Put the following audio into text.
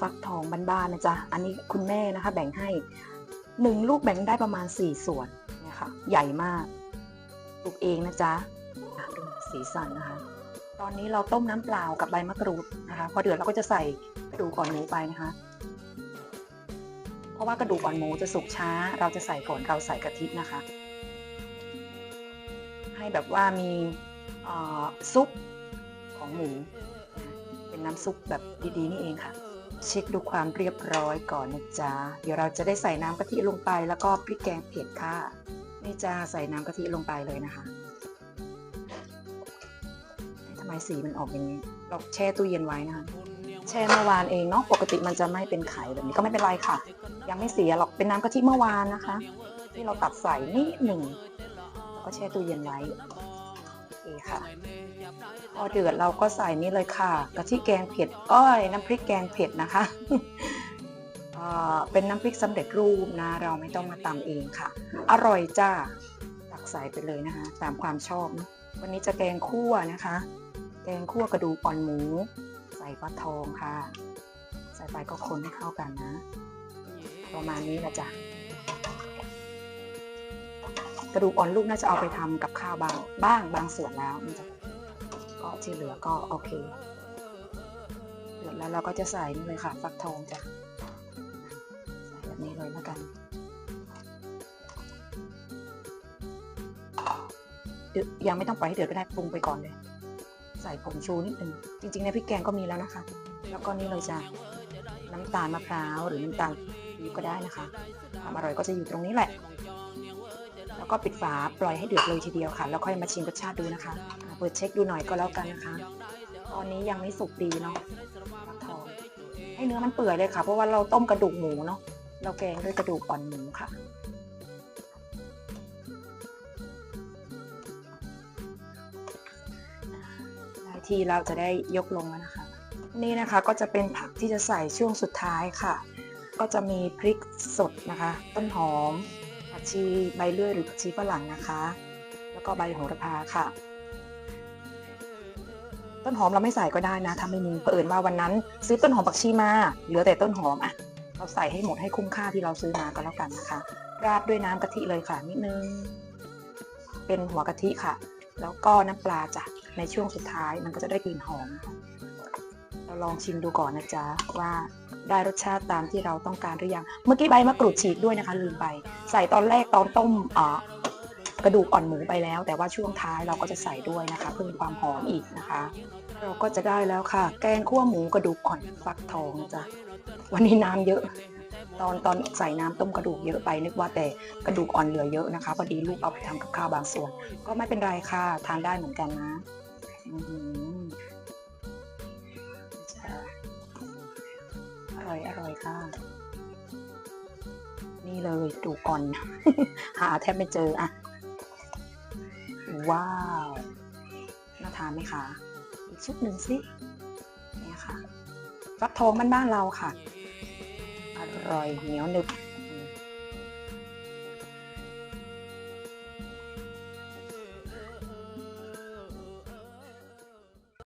ฟักทองบ้านๆนะจ๊ะ อันนี้คุณแม่นะคะแบ่งให้หนึ่งลูกแบ่งได้ประมาณสี่ส่วนเนี่ยค่ะใหญ่มากปลูกเองนะจ๊ะดูสีสันนะคะ ตอนนี้เราต้มน้ำเปล่ากับใบมะกรูดนะคะ พอเดือดเราก็จะใส่กระดูกอ่อนหมูไปนะคะ เพราะว่ากระดูกอ่อนหมูจะสุกช้า เราจะใส่ก่อนเราใส่กะทินะคะ ให้แบบว่ามีซุปของหมูเป็นน้ำซุปแบบดีๆนี่เองค่ะ เช็คดูความเรียบร้อยก่อนนะจ๊ะ เดี๋ยวเราจะได้ใส่น้ำกะทิลงไปแล้วก็พริกแกงเผ็ดค่ะ นี่จะใส่น้ำกะทิลงไปเลยนะคะทำไมสีมันออกอย่างนี้ เราแช่ตู้เย็นไว้นะคะ แช่เมื่อวานเองเนาะ ปกติมันจะไม่เป็นไข่แบบนี้ก็ไม่เป็นไรค่ะ ยังไม่เสียหรอก เป็นน้ำกะทิเมื่อวานนะคะ ที่เราตัดใส่นิดหนึ่งแล้วก็แช่ตู้เย็นไว้ เคค่ะ พอเดือดเราก็ใส่นี่เลยค่ะกะทิแกงเผ็ดอ้อย น้ำพริกแกงเผ็ดนะคะเอ่อเป็นน้ำพริกสำเร็จรูปนะ เราไม่ต้องมาตำเองค่ะ อร่อยจ้าตักใส่ไปเลยนะคะ ตามความชอบนะวันนี้จะแกงคั่วนะคะ แกงคั่วกระดูกอ่อนหมู ใส่ฟักทองค่ะ ใส่ไปก็คนให้เข้ากันนะ ประมาณนี้แหละจ้ะ กระดูกอ่อนลูกน่าจะเอาไปทำกับข้าวบางบ้างบางส่วนแล้วนะจ๊ะก็ที่เหลือก็โอเคเดือดแล้วเราก็จะใส่นี่เลยค่ะ ฟักทองจ้ะใส่แบบนี้เลยแล้วกัน ยังไม่ต้องปล่อยให้เดือดก็ได้ปรุงไปก่อนเลย ใส่ผงชูนิดนึงจริงๆในพริกแกงก็มีแล้วนะคะ แล้วก็นี่เลยจ้ะน้ำตาลมะพร้าวหรือน้ำตาลปี๊บก็ได้นะคะความอร่อยก็จะอยู่ตรงนี้แหละ แล้วก็ปิดฝาปล่อยให้เดือดเลยทีเดียวค่ะ แล้วค่อยมาชิมรสชาติดูนะคะเปิดเช็คดูหน่อยก็แล้วกันนะคะ ตอนนี้ยังไม่สุกดีเนาะฟักทองให้เนื้อมันเปื่อยเลยค่ะ เพราะว่าเราต้มกระดูกหมูเนาะเราแกงด้วยกระดูกอ่อนหมูค่ะที่เราจะได้ยกลงแล้วนะคะ นี่นะคะก็จะเป็นผักที่จะใส่ช่วงสุดท้ายค่ะ ก็จะมีพริกสดนะคะ ต้นหอม ผักชีใบเลื่อยหรือผักชีฝรั่งนะคะ แล้วก็ใบโหระพาค่ะ ต้นหอมเราไม่ใส่ก็ได้นะถ้าไม่มีเผอิญว่าวันนั้น ซื้อต้นหอมผักชีมา เหลือแต่ต้นหอมอะ เราใส่ให้หมดให้คุ้มค่าที่เราซื้อมาก็แล้วกันนะคะ ราดด้วยน้ำกะทิเลยค่ะนิดนึง เป็นหัวกะทิค่ะ แล้วก็น้ำปลาจ้ะในช่วงสุดท้ายมันก็จะได้กลิ่นหอมค่ะ เราลองชิมดูก่อนนะจ๊ะว่าได้รสชาติตามที่เราต้องการหรือยัง เมื่อกี้ใบมะกรูดฉีกด้วยนะคะ ลืมไป ใส่ตอนแรกตอนต้มกระดูกอ่อนหมูไปแล้ว แต่ว่าช่วงท้ายเราก็จะใส่ด้วยนะคะ เพิ่มความหอมอีกนะคะ เราก็จะได้แล้วค่ะ แกงคั่วหมูกระดูกอ่อนฟักทองจ้ะวันนี้น้ำเยอะ ตอนตอนใส่น้ำต้มกระดูกเยอะไปนึกว่าแต่กระดูกอ่อนเหลือเยอะนะคะพอดีลูกเอาไปทำกับข้าวบางส่วน ก็ไม่เป็นไรค่ะทานได้เหมือนกันนะ ร่อยอร่อยค่ะนี่เลยดูก่อน หาแทบไม่เจออะว้าว น่าทานไหมคะ อีกชุดหนึ่งสิเนี่ยค่ะฟักทองบ้านๆเราค่ะ อร่อยเหนียวหนึบ